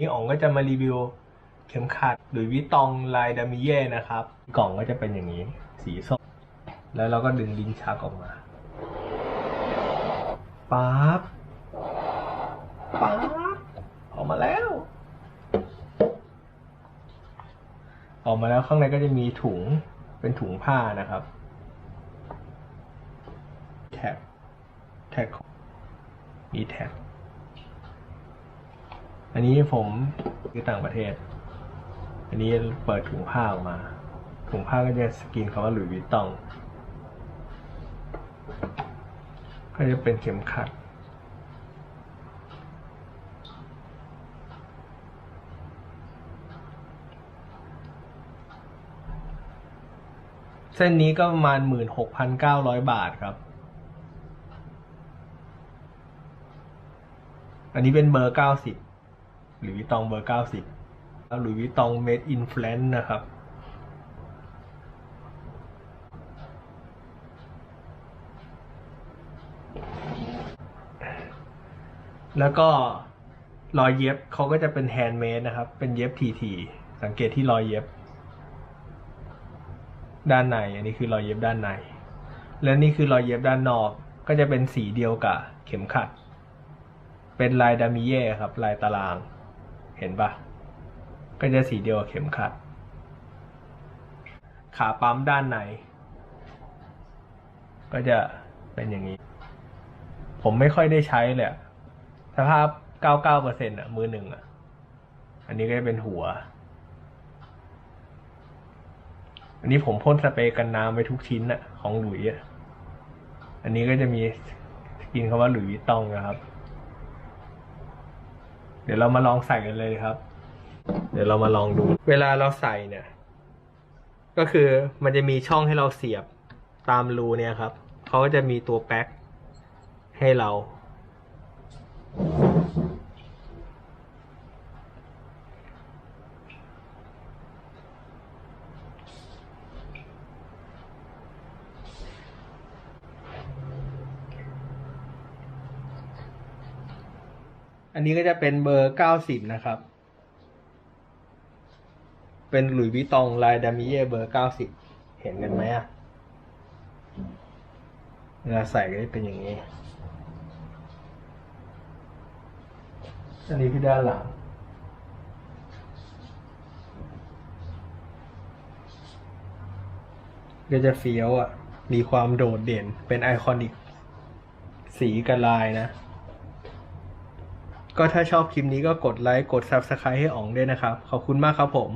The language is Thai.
นี่อ๋องก็จะมารีวิวเข็มขัดหรือวิตองลายดามิเย่นะครับ กล่องก็จะเป็นอย่างนี้ สีส้ม แล้วเราก็ดึงลิ้นชักออกมาปั๊บปั๊บออกมาแล้ว ออกมาแล้วข้างในก็จะมีถุงเป็นถุงผ้านะครับ แท็กแท็กมีแท็ก อันนี้ผมอยู่ต่างประเทศ อันนี้เปิดถุงผ้าออกมา ถุงผ้าก็จะสกรีนคำว่าหลุยส์วิตตอง ก็จะเป็นเข็มขัด เส้นนี้ก็ประมาณหมื่นหกพันเก้าร้อยบาทครับอันนี้เป็นเบอร์เก้าสิบ หรือวิตองเบอร์เก้าสิบแล้วหรือวิตอง made in France นะครับ แล้วก็รอยเย็บเขาก็จะเป็นแฮนด์เมดนะครับ เป็นเย็บทีทีสังเกตที่รอยเย็บ ด้านใน อันนี้คือรอยเย็บด้านใน และนี่คือรอยเย็บด้านนอก ก็จะเป็นสีเดียวกับเข็มขัด เป็นลายดามิเย่ครับ ลายตาราง เห็นปะก็จะสีเดียวกับเข็มขัด ขาปั๊มด้านใน ก็จะเป็นอย่างนี้ ผมไม่ค่อยได้ใช้เลยสภาพ 99%อะ มือหนึ่งอะ อันนี้ก็จะเป็นหัว อันนี้ผมพ่นสเปรย์กันน้ำไปทุกชิ้นอะของหลุยอะ อันนี้ก็จะมีสกินคำว่าหลุยส์ตองนะครับ เดี๋ยวเรามาลองใส่กันเลยครับ เดี๋ยวเรามาลองดู เวลาเราใส่เนี่ย ก็คือมันจะมีช่องให้เราเสียบตามรูเนี่ยครับ เขาก็จะมีตัวแป๊กให้เรา อันนี้ก็จะเป็นเบอร์เก้าสิบนะครับ เป็นหลุยวิตองลายดามิเย่เบอร์เก้าสิบเห็นกันไหมอะเวลาใส่ก็จะเป็นอย่างนี้ อันนี้คือด้านหลัง ก็จะเฟี้ยวอะ มีความโดดเด่น เป็นไอคอนิก สีกับลายนะ ก็ถ้าชอบคลิปนี้ก็กดไลค์กด Subscribe ให้อ๋องด้วยนะครับ ขอบคุณมากครับผม